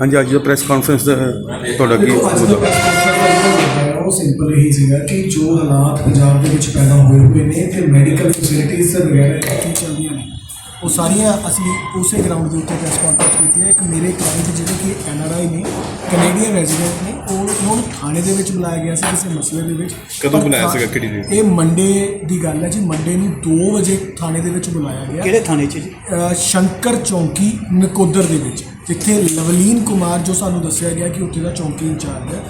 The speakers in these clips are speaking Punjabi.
ਹਾਂਜੀ ਅੱਜ ਦਾ ਪ੍ਰੈਸ ਕਾਨਫਰੰਸ ਦਾ ਤੁਹਾਡਾ ਕੀ ਮੁੱਦਾ ਉਹ ਸਿੰਪਲ ਹੀ ਸੀਗਾ ਕਿ ਜੋ ਹਾਲਾਤ ਪੰਜਾਬ ਦੇ ਵਿੱਚ ਪੈਦਾ ਹੋਏ ਹੋਏ ਨੇ ਤੇ ਮੈਡੀਕਲ ਫੈਸਿਲਿਟੀਜ਼ ਵਗੈਰਾ ਕੀ ਚੱਲਦੀਆਂ ਨੇ। ਉਹ ਸਾਰੀਆਂ ਅਸੀਂ ਉਸੇ ਗਰਾਊਂਡ ਦੇ ਉੱਤੇ ਪ੍ਰੈਸ ਕਾਨਫਰੰਸ ਕੀਤੀ ਹੈ। ਇੱਕ ਮੇਰੇ ਕਲਾਇੰਟ ਜਿਹੜੇ ਕਿ ਐਨ ਆਰ ਆਈ ਨੇ ਕੈਨੇਡੀਅਨ ਰੈਜ਼ੀਡੈਂਟ ਨੇ ਉਹ ਉਹਨਾਂ ਨੂੰ ਥਾਣੇ ਦੇ ਵਿੱਚ ਬੁਲਾਇਆ ਗਿਆ ਸੀ ਕਿਸੇ ਮਸਲੇ ਦੇ ਵਿੱਚ। ਕਦੋਂ ਪਰ ਬੁਲਾਇਆ ਥਾ- ਸੀਗਾ, ਕਿਹੜੀ ਡੇਟ? ਇਹ ਮੰਡੇ ਦੀ ਗੱਲ ਹੈ ਜੀ। ਮੰਡੇ ਨੂੰ 2 ਵਜੇ ਥਾਣੇ ਦੇ ਵਿੱਚ ਬੁਲਾਇਆ ਗਿਆ। ਕਿਹੜੇ ਥਾਣੇ 'ਚ ਜੀ? ਅ, ਸ਼ੰਕਰ ਚੌਂਕੀ ਨਕੋਦਰ ਦੇ ਵਿੱਚ। ਜਿੱਥੇ ਲਵਲੀਨ ਕੁਮਾਰ ਜੋ ਸਾਨੂੰ ਦੱਸਿਆ ਗਿਆ ਕਿ ਉੱਥੇ ਦਾ ਚੌਂਕੀ ਇੰਚਾਰਜ ਹੈ,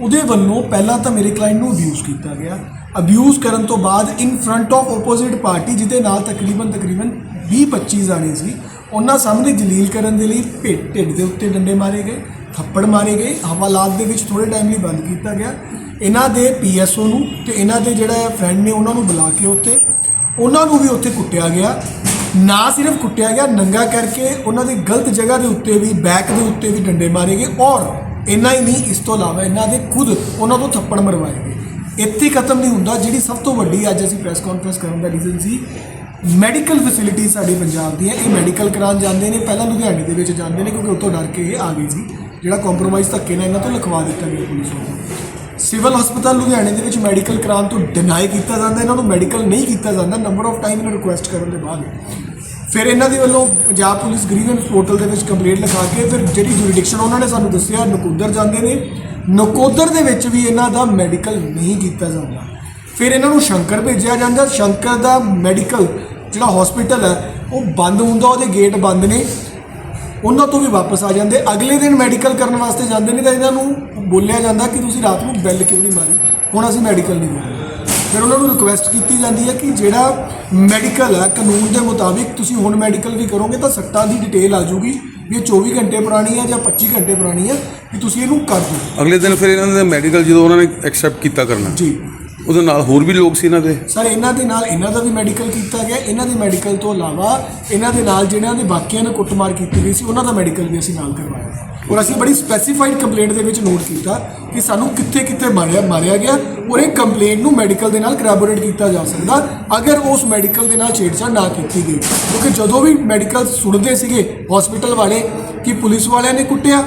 ਉਹਦੇ ਵੱਲੋਂ ਪਹਿਲਾਂ ਤਾਂ ਮੇਰੇ ਕਲਾਇੰਟ ਨੂੰ ਅਬਿਊਜ਼ ਕੀਤਾ ਗਿਆ। ਅਬਿਊਜ਼ ਕਰਨ ਤੋਂ ਬਾਅਦ in front of opposite party ਜਿਹਦੇ ਨਾਲ ਤਕਰੀਬਨ ਤਕਰੀਬਨ 20 25 ਜਾਣੇ ਸੀ, ਉਹਨਾਂ ਸਾਹਮਣੇ ਜਲੀਲ ਕਰਨ ਦੇ ਲਈ ਭਿ- ਢਿੱਡ ਦੇ ਉੱਤੇ ਡੰਡੇ ਮਾਰੇ ਗਏ, ਥੱਪੜ ਮਾਰੇ ਗਏ, ਹਵਾਲਾਤ ਦੇ ਵਿੱਚ ਥੋੜੇ ਟਾਈਮ ਲਈ ਬੰਦ ਕੀਤਾ ਗਿਆ। ਇਹਨਾਂ ਦੇ ਪੀਐਸਓ ਨੂੰ ਤੇ ਇਹਨਾਂ ਦੇ ਜਿਹੜਾ ਫਰੈਂਡ ਨੇ ਉਹਨਾਂ ਨੂੰ ਬੁਲਾ ਕੇ ਉੱਥੇ, ਉਹਨਾਂ ਨੂੰ ਵੀ ਉੱਥੇ ਕੁੱਟਿਆ ਗਿਆ। ਨਾ ਸਿਰਫ ਕੁੱਟਿਆ ਗਿਆ, ਨੰਗਾ ਕਰਕੇ ਉਹਨਾਂ ਦੀ ਗਲਤ ਜਗ੍ਹਾ ਦੇ ਉੱਤੇ ਵੀ, ਬੈਕ ਦੇ ਉੱਤੇ ਵੀ ਡੰਡੇ ਮਾਰੇ ਗਏ ਔਰ ਇੰਨਾ ਹੀ ਨਹੀਂ, ਇਸ ਤੋਂ ਇਲਾਵਾ ਇਹਨਾਂ ਦੇ ਖੁਦ ਉਹਨਾਂ ਤੋਂ ਥੱਪੜ ਮਰਵਾਏ ਗਏ। ਇੱਥੇ ਖਤਮ ਨਹੀਂ ਹੁੰਦਾ, ਜਿਹੜੀ ਸਭ ਤੋਂ ਵੱਡੀ ਅੱਜ ਅਸੀਂ ਪ੍ਰੈਸ ਕਾਨਫਰੰਸ ਕਰਨ ਦਾ ਰੀਜ਼ਨ ਸੀ ਮੈਡੀਕਲ ਫੈਸਿਲਿਟੀ ਸਾਡੀ ਪੰਜਾਬ ਦੀ ਹੈ। ਇਹ ਮੈਡੀਕਲ ਕਰਾਉਣ ਜਾਂਦੇ ਨੇ, ਪਹਿਲਾਂ ਲੁਧਿਆਣੇ ਦੇ ਵਿੱਚ ਜਾਂਦੇ ਨੇ, ਕਿਉਂਕਿ ਉੱਥੋਂ ਡਰ ਕੇ ਇਹ ਆ ਗਏ ਸੀ। ਜਿਹੜਾ ਕੰਪਰੋਮਾਈਜ਼ ਧੱਕੇ ਨਾਲ ਇਹਨਾਂ ਤੋਂ ਲਿਖਵਾ ਦਿੱਤਾ ਗਿਆ ਪੁਲਿਸ ਵੱਲੋਂ। ਸਿਵਲ ਹਸਪਤਾਲ ਲੁਧਿਆਣੇ ਦੇ ਵਿੱਚ ਮੈਡੀਕਲ ਕਰਾਉਣ ਤੋਂ ਡਿਨਾਈ ਕੀਤਾ ਜਾਂਦਾ, ਇਹਨਾਂ ਨੂੰ ਮੈਡੀਕਲ ਨਹੀਂ ਕੀਤਾ ਜਾਂਦਾ ਨੰਬਰ ਆਫ ਟਾਈਮ ਇਹਨਾਂ ਰਿਕੁਐਸਟ ਕਰਨ ਦੇ ਬਾਅਦ। ਫਿਰ ਇਹਨਾਂ ਦੇ ਵੱਲੋਂ ਪੰਜਾਬ ਪੁਲਿਸ ਗ੍ਰੀਵੈਂਸ ਪੋਰਟਲ ਦੇ ਵਿੱਚ ਕੰਪਲੇਂਟ ਲਿਖਾ ਕੇ ਫਿਰ ਜਿਹੜੀ ਜੁਰੀਡਿਕਸ਼ਨ ਉਹਨਾਂ ਨੇ ਸਾਨੂੰ ਦੱਸਿਆ, ਨਕੋਦਰ ਜਾਂਦੇ ਨੇ। ਨਕੋਦਰ ਦੇ ਵਿੱਚ ਵੀ ਇਹਨਾਂ ਦਾ ਮੈਡੀਕਲ ਨਹੀਂ ਕੀਤਾ ਜਾਂਦਾ। ਫਿਰ ਇਹਨਾਂ ਨੂੰ ਸ਼ੰਕਰ ਭੇਜਿਆ ਜਾਂਦਾ। ਸ਼ੰਕਰ ਦਾ ਮੈਡੀਕਲ ਜਿਹੜਾ ਹਸਪੀਟਲ ਹੈ, ਉਹ ਬੰਦ ਹੁੰਦਾ, ਉਹਦੇ ਗੇਟ ਬੰਦ ਨੇ। ਉਹਨਾਂ ਤੋਂ ਵੀ ਵਾਪਸ ਆ ਜਾਂਦੇ। ਅਗਲੇ ਦਿਨ ਮੈਡੀਕਲ ਕਰਨ ਵਾਸਤੇ ਜਾਂਦੇ ਨੇ ਤਾਂ ਇਹਨਾਂ ਨੂੰ ਬੋਲਿਆ ਜਾਂਦਾ ਕਿ ਤੁਸੀਂ ਰਾਤ ਨੂੰ ਬੈਲ ਕਿਉਂ ਨਹੀਂ ਮਾਰੀ? ਹੁਣ ਅਸੀਂ ਮੈਡੀਕਲ ਨਹੀਂ ਕਰਦੇ ਫਿਰ ਉਹਨਾਂ ਨੂੰ ਰਿਕੁਐਸਟ ਕੀਤੀ ਜਾਂਦੀ ਹੈ ਕਿ ਜਿਹੜਾ ਮੈਡੀਕਲ ਹੈ ਕਾਨੂੰਨ ਦੇ ਮੁਤਾਬਿਕ ਤੁਸੀਂ ਹੁਣ ਮੈਡੀਕਲ ਵੀ ਕਰੋਗੇ ਤਾਂ ਸੱਟਾਂ ਦੀ ਡਿਟੇਲ ਆ ਜਾਊਗੀ ਵੀ ਇਹ 24 ਘੰਟੇ ਪੁਰਾਣੀ ਹੈ ਜਾਂ 25 ਘੰਟੇ ਪੁਰਾਣੀ ਹੈ ਕਿ ਤੁਸੀਂ ਇਹਨੂੰ ਕਰ ਦਿਓ। ਅਗਲੇ ਦਿਨ ਫਿਰ ਇਹਨਾਂ ਦੇ ਮੈਡੀਕਲ ਜਦੋਂ ਉਹਨਾਂ ਨੇ ਐਕਸੈਪਟ ਕੀਤਾ ਕਰਨਾ। ਜੀ। ਉਹਦੇ ਨਾਲ ਹੋਰ ਵੀ ਲੋਕ ਸੀ ਇਹਨਾਂ ਦੇ? ਸਰ, ਇਹਨਾਂ ਦੇ ਨਾਲ ਇਹਨਾਂ ਦਾ ਵੀ ਮੈਡੀਕਲ ਕੀਤਾ ਗਿਆ। ਇਹਨਾਂ ਦੀ ਮੈਡੀਕਲ ਤੋਂ ਇਲਾਵਾ ਇਹਨਾਂ ਦੇ ਨਾਲ ਜਿਹਨਾਂ ਦੇ ਬਾਕੀਆਂ ਨੇ ਕੁੱਟਮਾਰ ਕੀਤੀ ਗਈ ਸੀ, ਉਹਨਾਂ ਦਾ ਮੈਡੀਕਲ ਵੀ ਅਸੀਂ ਨਾਲ ਕਰਵਾਇਆ। ਔਰ ਅਸੀਂ ਬੜੀ ਸਪੈਸੀਫਾਈਡ ਕੰਪਲੇਂਟ ਦੇ ਵਿੱਚ ਨੋਟ ਕੀਤਾ ਕਿ ਸਾਨੂੰ ਕਿੱਥੇ ਕਿੱਥੇ ਮਾਰਿਆ ਮਾਰਿਆ ਗਿਆ ਔਰ ਇਹ ਕੰਪਲੇਂਟ ਨੂੰ ਮੈਡੀਕਲ ਦੇ ਨਾਲ ਕਰੈਬੋਰੇਟ ਕੀਤਾ ਜਾ ਸਕਦਾ ਅਗਰ ਉਸ ਮੈਡੀਕਲ ਦੇ ਨਾਲ ਛੇੜਛਾੜ ਨਾ ਕੀਤੀ ਗਈ। ਕਿਉਂਕਿ ਜਦੋਂ ਵੀ ਮੈਡੀਕਲ ਸੁਣਦੇ ਸੀਗੇ ਹਸਪੀਟਲ ਵਾਲੇ ਕਿ ਪੁਲਿਸ ਵਾਲਿਆਂ ਨੇ ਕੁੱਟਿਆ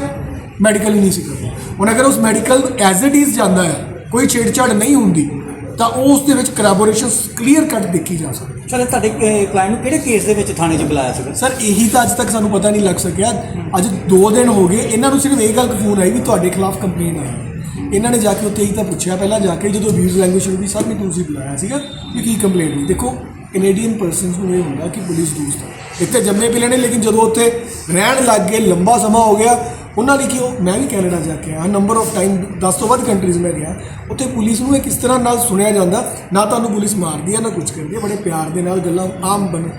ਮੈਡੀਕਲ ਹੀ ਨਹੀਂ ਸੀ ਕਰਦਾ। ਹੁਣ ਅਗਰ ਉਸ ਮੈਡੀਕਲ ਐਜ਼ ਇਟ ਇਜ਼ ਜਾਂਦਾ ਹੈ, ਕੋਈ ਛੇੜਛਾੜ ਨਹੀਂ ਹੁੰਦੀ ਤਾਂ ਉਸ ਦੇ ਵਿੱਚ ਕਰੈਬੋਰੇਸ਼ਨ ਕਲੀਅਰ ਕੱਟ ਦੇਖੀ ਜਾ ਸਕਦੀ ਸਰ ਇਹ ਤੁਹਾਡੇ ਕਲਾਇੰਟ ਨੂੰ ਕਿਹੜੇ ਕੇਸ ਦੇ ਵਿੱਚ ਥਾਣੇ 'ਚ ਬੁਲਾਇਆ ਸੀਗਾ? ਸਰ ਇਹੀ ਤਾਂ ਅੱਜ ਤੱਕ ਸਾਨੂੰ ਪਤਾ ਨਹੀਂ ਲੱਗ ਸਕਿਆ। ਅੱਜ 2 ਦਿਨ ਹੋ ਗਏ ਇਹਨਾਂ ਨੂੰ ਸਿਰਫ ਇਹ ਗੱਲ ਫੋਨ ਆਈ ਵੀ ਤੁਹਾਡੇ ਖਿਲਾਫ ਕੰਪਲੇਨ ਆਈ। ਇਹਨਾਂ ਨੇ ਜਾ ਕੇ ਉੱਥੇ ਹੀ ਤਾਂ ਪੁੱਛਿਆ ਪਹਿਲਾਂ ਜਾ ਕੇ ਜਦੋਂ ਅਬਿਊਜ਼ ਲੈਂਗੁਏਜ ਸ਼ੁਰੂ ਹੋਈ ਸਰ ਨੇ ਤੁਸੀਂ ਬੁਲਾਇਆ ਸੀਗਾ ਵੀ ਕੀ ਕੰਪਲੇਂਟ ਹੋਈ। ਦੇਖੋ ਕੈਨੇਡੀਅਨ ਪਰਸਨਸ ਨੂੰ ਇਹ ਹੁੰਦਾ ਕਿ ਪੁਲਿਸ ਦੋਸਤ ਹੈ ਇੱਥੇ ਜੰਮੇ ਪਿਲੇ ਨੇ ਲੇਕਿਨ ਜਦੋਂ ਉੱਥੇ ਰਹਿਣ ਲੱਗ ਗਏ ਲੰਬਾ ਸਮਾਂ ਹੋ ਗਿਆ ਉਹਨਾਂ ਲਈ ਕਿ ਉਹ, ਮੈਂ ਵੀ ਕੈਨੇਡਾ ਜਾ ਕੇ ਆਇਆ। ਨੰਬਰ ਆਫ ਟਾਈਮ 10 ਤੋਂ ਵੱਧ ਕੰਟਰੀਜ਼ ਮੈਂ ਗਿਆ। ਉੱਥੇ ਪੁਲਿਸ ਨੂੰ ਇਹ ਕਿਸ ਤਰ੍ਹਾਂ ਨਾਲ ਸੁਣਿਆ ਜਾਂਦਾ, ਨਾ ਤੁਹਾਨੂੰ ਪੁਲਿਸ ਮਾਰਦੀ ਹੈ ਨਾ ਕੁਝ ਕਰਦੀ ਹੈ ਬੜੇ ਪਿਆਰ ਦੇ ਨਾਲ ਗੱਲਾਂ ਆਮ ਬਣ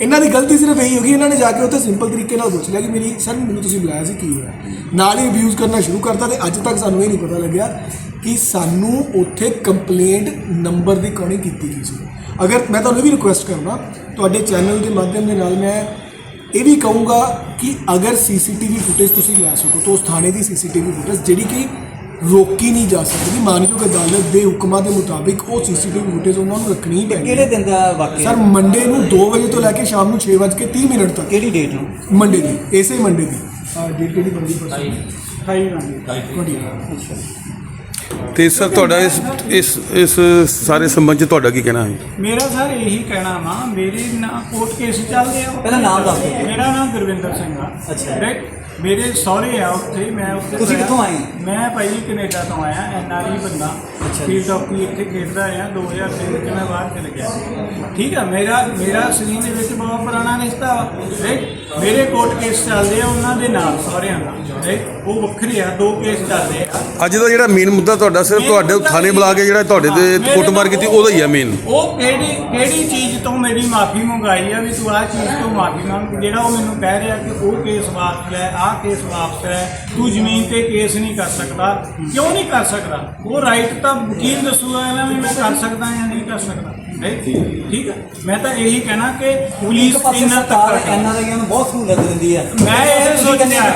ਇਹਨਾਂ ਦੀ ਗਲਤੀ ਸਿਰਫ ਇਹੀ ਹੋ ਗਈ, ਇਹਨਾਂ ਨੇ ਜਾ ਕੇ ਉੱਥੇ ਸਿੰਪਲ ਤਰੀਕੇ ਨਾਲ ਪੁੱਛ ਲਿਆ ਕਿ ਮੇਰੀ ਸਰ ਮੈਨੂੰ ਤੁਸੀਂ ਬੁਲਾਇਆ ਸੀ, ਕੀ ਹੋਇਆ? ਨਾਲ ਹੀ ਅਬਿਊਜ਼ ਕਰਨਾ ਸ਼ੁਰੂ ਕਰਤਾ ਤੇ ਅੱਜ ਤੱਕ ਸਾਨੂੰ ਇਹ ਨਹੀਂ ਪਤਾ ਲੱਗਿਆ ਕਿ ਸਾਨੂੰ ਉੱਥੇ ਕੰਪਲੇਂਟ ਨੰਬਰ ਦੀ ਕੌਣੀ ਕੀਤੀ ਗਈ ਸੀ। ਅਗਰ ਮੈਂ ਤੁਹਾਨੂੰ ਇਹ ਵੀ ਰਿਕੁਐਸਟ ਕਰਨਾ ਤੁਹਾਡੇ ਚੈਨਲ ਦੇ ਮਾਧਿਅਮ ਦੇ ਨਾਲ ਮੈਂ ਇਹ ਵੀ ਕਹੂੰਗਾ ਕਿ ਅਗਰ ਸੀਸੀਟੀਵੀ ਫੁਟੇਜ ਤੁਸੀਂ ਲੈ ਸਕੋ ਤਾਂ ਉਸ ਥਾਣੇ ਦੀ ਸੀਸੀਟੀਵੀ ਫੁਟੇਜ ਜਿਹੜੀ ਕਿ ਰੋਕੀ ਨਹੀਂ ਜਾ ਸਕਦੀ। ਮਾਨਯੋਗ ਅਦਾਲਤ ਦੇ ਹੁਕਮਾਂ ਦੇ ਮੁਤਾਬਿਕ ਉਹ ਸੀਸੀਟੀਵੀ ਫੁਟੇਜ ਉਹਨਾਂ ਨੂੰ ਰੱਖਣੀ ਹੀ ਪੈਣੀ ਕਿਹੜੇ। ਦਿਨ ਦਾ ਵਾਕਿਆ? ਸਰ ਮੰਡੇ ਨੂੰ 2 ਵਜੇ ਤੋਂ ਲੈ ਕੇ ਸ਼ਾਮ ਨੂੰ 6:30 ਮਿੰਟ ਤੱਕ। ਕਿਹੜੀ ਡੇਟ ਨੂੰ? ਮੰਡੇ ਦੀ ਇਸੇ ਮੰਡੇ ਦੀ। ਡੇਟ ਕਿਹੜੀ ਬੰਦੀ ਪਰਸਨ 28 ਤੇ ਸਰ ਤੁਹਾਡਾ ਇਸ ਇਸ ਇਸ ਸਾਰੇ ਸੰਬੰਧ ਚ ਤੁਹਾਡਾ ਕੀ ਕਹਿਣਾ ਹੈ ਮੇਰਾ ਸਰ ਇਹੀ ਕਹਿਣਾ ਵਾ ਮੇਰੇ ਨਾਲ ਕੋਰਟ ਕੇਸ ਚੱਲਦੇ ਆ ਪਹਿਲਾਂ ਨਾਮ ਦੱਸ ਦਿਓ। ਮੇਰਾ ਨਾਮ ਗੁਰਵਿੰਦਰ ਸਿੰਘ ਆ ਅੱਛਾ। ਰਾਈਟ ਮੇਰੇ ਸਹੁਰੇ ਆ ਉੱਥੇ ਮੈਂ ਉੱਥੇ ਤੁਸੀਂ। ਕਿੱਥੋਂ ਆਏ? ਮੈਂ ਭਾਈ ਕੈਨੇਡਾ ਤੋਂ ਆਇਆ ਐਨ ਆਰ ਆਈ ਬੰਦਾ ਅੱਛਾ। ਫੀਲਡ ਹਾਕੀ ਇੱਥੇ ਖੇਡਦਾ ਆ 2003 ਚ ਮੈਂ ਬਾਹਰ ਚਲ ਗਿਆ ਠੀਕ ਆ ਮੇਰਾ ਮੇਰਾ ਸਰੀਰ ਦੇ ਵਿੱਚ ਬਹੁਤ ਪੁਰਾਣਾ ਰਿਸ਼ਤਾ ਰਾਈਟ ਮੇਰੇ ਕੋਰਟ ਕੇਸ ਚੱਲਦੇ ਆ ਉਹਨਾਂ ਦੇ ਨਾਲ ਸਹੁਰਿਆਂ ਦਾ ਰਾਈਟ ਉਹ ਵੱਖਰੇ ਆ ਦੋ ਕੇਸ ਚੱਲਦੇ ਆ ਅੱਜ ਦਾ ਜਿਹੜਾ ਮੇਨ ਮੁੱਦਾ ਤੁਹਾਡਾ ਸਿਰਫ ਤੁਹਾਡੇ ਥਾਣੇ ਬੁਲਾ ਕੇ ਜਿਹੜਾ ਤੁਹਾਡੇ ਤੇ ਕੁੱਟਮਾਰ ਕੀਤੀ ਉਹਦਾ ਹੀ ਆ ਮੇਨ ਉਹ ਕਿਹੜੀ ਕਿਹੜੀ ਚੀਜ਼ ਤੋਂ ਮੇਰੀ ਮਾਫੀ ਮੰਗਾਈ ਆ ਵੀ ਤੂੰ ਆਹ ਚੀਜ਼ ਤੋਂ ਮਾਫੀ ਮੰਗ ਜਿਹੜਾ ਉਹ ਮੈਨੂੰ ਕਹਿ ਰਿਹਾ ਕਿ ਉਹ ਕੇਸ ਵਾਪਸ ਲੈ ਆਹ ਕੇਸ ਵਾਪਸ ਲੈ ਤੂੰ ਜ਼ਮੀਨ ਤੇ ਕੇਸ ਨਹੀਂ ਕਰ ਸਕਦਾ। ਕਿਉਂ ਨਹੀਂ ਕਰ ਸਕਦਾ? ਉਹ ਰਾਈਟ ਤਾਂ ਵਕੀਲ ਦੱਸੂਗਾ ਨਾ ਵੀ ਮੈਂ ਕਰ ਸਕਦਾ ਜਾਂ ਨਹੀਂ ਕਰ ਸਕਦਾ। right? ਠੀਕ ਹੈ? ਮੈਂ ਤਾਂ ਇਹੀ ਕਹਿਣਾ ਕਿ ਪੁਲਿਸ ਇੰਨਾ ਸਰਕਾਰ ਤੱਕ ਐਨਆਰਆਈਆਂ ਨੂੰ ਬਹੁਤ ਸਹੂਲਤ ਦਿੰਦੀ ਹੈ। ਮੈਂ ਇਹ ਸੋਚਿਆ ਮੈਂ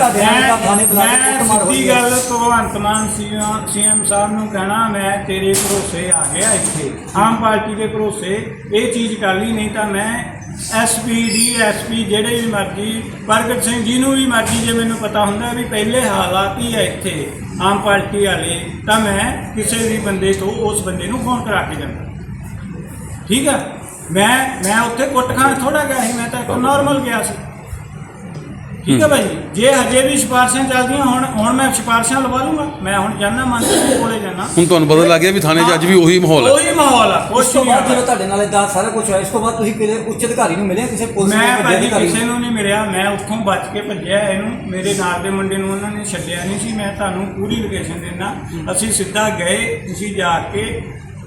ਸਿੱਧੀ ਹੈ। ਗੱਲ ਭਗਵੰਤ ਮਾਨ ਸੀਐਮ ਸਾਹਿਬ ਨੂੰ ਕਹਿਣਾ ਮੈਂ ਤੇਰੇ ਭਰੋਸੇ ਆ ਗਿਆ ਇੱਥੇ। ਆਮ ਪਾਰਟੀ ਦੇ ਭਰੋਸੇ ਇਹ ਚੀਜ਼ ਕਰ ਲਈ ਨਹੀਂ ਤਾਂ ਮੈਂ ਐਸਪੀ ਡੀਐਸਪੀ ਜਿਹੜੇ ਵੀ ਮਰਜ਼ੀ, ਪ੍ਰਗਟ ਸਿੰਘ ਜੀ ਨੂੰ ਵੀ ਮਰਜ਼ੀ, ਜੇ ਮੈਨੂੰ ਪਤਾ ਹੁੰਦਾ ਵੀ ਪਹਿਲੇ ਹਾਲਾਤ ਹੀ ਹੈ ਇੱਥੇ, ਆਮ ਪਾਰਟੀ ਵਾਲੇ, ਤਾਂ ਮੈਂ ਕਿਸੇ ਵੀ ਬੰਦੇ ਤੋਂ ਉਸ ਬੰਦੇ ਨੂੰ ਫੋਨ ਕਰਾ ਕੇ ਜਾਂਦਾ। ਠੀਕ ਆ? ਮੈਂ ਮੈਂ ਉੱਥੇ ਕੁੱਟ ਖਾਣ ਥੋੜਾ ਗਿਆ ਸੀ, ਮੈਂ ਤਾਂ ਇੱਕ ਨਾਰਮਲ ਗਿਆ ਸੀ। ਠੀਕ ਹੈ। ਭਾਈ ਜੇ? ਹਜੇ ਵੀ ਸਿਫਾਰਸ਼ਾਂ ਚੱਲਦੀਆਂ ਹੁਣ ਹੁਣ ਮੈਂ ਸਿਫਾਰਸ਼ਾਂ ਲਵਾ ਲੂੰਗਾ ਮੈਂ ਹੁਣ ਜਾਣਾ ਮੰਤਰੀ ਦੇ ਕੋਲੇ ਜਾਣਾ ਹੁਣ ਤੁਹਾਨੂੰ ਪਤਾ ਲੱਗ ਗਿਆ ਵੀ ਥਾਣੇ 'ਚ ਅੱਜ ਵੀ ਉਹੀ ਮਾਹੌਲ ਹੈ। ਉਹੀ ਮਾਹੌਲ ਆ ਉਸ ਤੋਂ ਬਾਅਦ ਜਦੋਂ। ਤੁਹਾਡੇ ਨਾਲ ਇਦਾਂ ਸਾਰਾ ਕੁਝ ਹੋਇਆ ਇਸ ਤੋਂ ਬਾਅਦ ਤੁਸੀਂ ਕਿਸੇ ਉੱਚ ਅਧਿਕਾਰੀ ਨੂੰ ਮਿਲੇ ਕਿਸੇ ਪੁਲਿਸ ਮੈਂ ਦੇ ਭਾਜੀ ਅਧਿਕਾਰੀ ਕਿਸੇ ਨੂੰ ਨੂੰ ਨਹੀਂ ਮਿਲਿਆ। ਮੈਂ ਉੱਥੋਂ ਬਚ ਕੇ ਭੱਜਿਆ ਇਹਨੂੰ। ਮੇਰੇ ਨਾਲ ਦੇ ਮੁੰਡੇ ਨੂੰ ਉਹਨਾਂ ਨੇ ਛੱਡਿਆ ਨਹੀਂ ਸੀ। ਮੈਂ ਤੁਹਾਨੂੰ ਪੂਰੀ ਲੋਕੇਸ਼ਨ ਦਿੰਦਾ। ਅਸੀਂ ਸਿੱਧਾ ਗਏ ਤੁਸੀਂ ਜਾ ਕੇ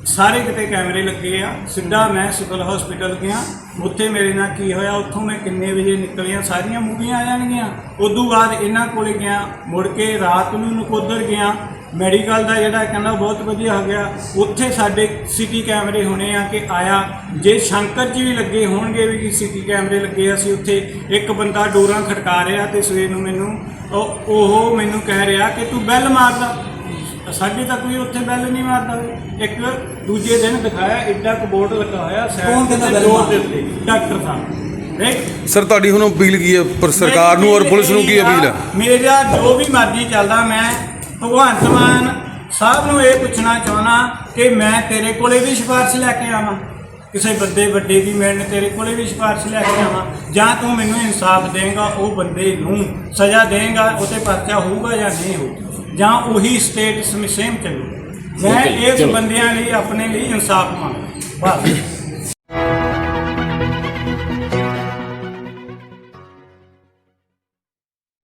ਸਾਰੇ ਕਿਤੇ ਕੈਮਰੇ ਲੱਗੇ ਆ। ਸਿੱਧਾ ਮੈਂ ਸਿਵਲ ਹਸਪੀਟਲ ਗਿਆ। ਉੱਥੇ ਮੇਰੇ ਨਾਲ ਕੀ ਹੋਇਆ? ਉੱਥੋਂ ਮੈਂ ਕਿੰਨੇ ਵਜੇ ਨਿਕਲਿਆ? ਸਾਰੀਆਂ ਮੂਵੀਆਂ ਆ ਜਾਣਗੀਆਂ। ਉਦੋਂ ਬਾਅਦ ਇਹਨਾਂ ਕੋਲੇ ਗਿਆ। ਮੁੜ ਕੇ ਰਾਤ ਨੂੰ ਨਕੋਦਰ ਗਿਆ। ਮੈਡੀਕਲ ਦਾ ਜਿਹੜਾ ਕਹਿੰਦਾ ਬਹੁਤ ਵਧੀਆ ਹੋ ਗਿਆ। ਉੱਥੇ ਸਾਡੇ ਸਿਟੀ ਕੈਮਰੇ ਹੋਣੇ ਆ ਕਿ ਆਇਆ। ਜੇ ਸ਼ੰਕਰ ਜੀ ਵੀ ਲੱਗੇ ਹੋਣਗੇ ਵੀ ਸਿਟੀ ਕੈਮਰੇ ਲੱਗੇ ਅਸੀਂ ਉੱਥੇ ਇੱਕ ਬੰਦਾ ਡੋਰਾਂ ਖੜਕਾ ਰਿਹਾ ਤੇ ਸਵੇਰ ਨੂੰ ਮੈਨੂੰ ਉਹ ਉਹ ਮੈਨੂੰ ਕਹਿ ਰਿਹਾ ਕਿ ਤੂੰ ਬੈਲ ਮਾਰਦਾ। ਸਾਡੇ ਤਾਂ ਕੋਈ ਉੱਥੇ ਬੈਲ ਨਹੀਂ ਮਾਰਦਾ। ਇੱਕ ਦੂਜੇ ਦਿਨ ਦਿਖਾਇਆ ਐਡਾ ਕੁ ਬੋਰਡ ਲੱਗਾ ਹੋਇਆ ਕੌਣ ਕਹਿੰਦਾ ਤੇ bell door ਮਾਰਦਾ? ਦੇ ਉੱਤੇ ਡਾਕਟਰ ਸਾਹਿਬ ਰਾਈਟ ਸਰ ਤੁਹਾਡੀ ਹੁਣ ਅਪੀਲ ਕੀ ਹੈ? ਪਰ ਸਰਕਾਰ ਨੂੰ ਔਰ ਪੁਲਿਸ ਨੂੰ ਕੀ ਅਪੀਲ ਹੈ? ਮੇਰਾ ਜੋ ਵੀ ਮਰਜ਼ੀ ਚੱਲਦਾ ਮੈਂ ਭਗਵੰਤ ਮਾਨ ਸਾਹਿਬ ਨੂੰ ਇਹ ਪੁੱਛਣਾ ਚਾਹਣਾ ਕਿ ਮੈਂ ਤੇਰੇ ਕੋਲੇ ਵੀ ਸਿਫਾਰਿਸ਼ ਲੈ ਕੇ ਆਵਾਂ। ਕਿਸੇ ਬੰਦੇ ਵੱਡੇ ਦੀ ਮਿਲਣ ਤੇਰੇ ਕੋਲੇ ਵੀ ਸਿਫਾਰਿਸ਼ ਲੈ ਕੇ ਆਵਾਂ। ਜਾਂ ਤੂੰ ਮੈਨੂੰ ਇਨਸਾਫ ਦੇਂਗਾ ਉਹ ਬੰਦੇ ਨੂੰ ਸਜ਼ਾ ਦੇਂਗਾ ਉਹਤੇ ਪਰਚਾ ਹੋਊਗਾ ਜਾਂ ਨਹੀਂ ਹੋਊਗਾ। ਜਾਂ ਉਹੀ ਸਟੇਟ ਸੇਮ ਚੱਲੂ। ਮੈਂ ਇਸ ਬੰਦਿਆਂ ਲਈ ਆਪਣੇ ਲਈ ਇਨਸਾਫ ਮੰਗਦਾ। ਬਸ।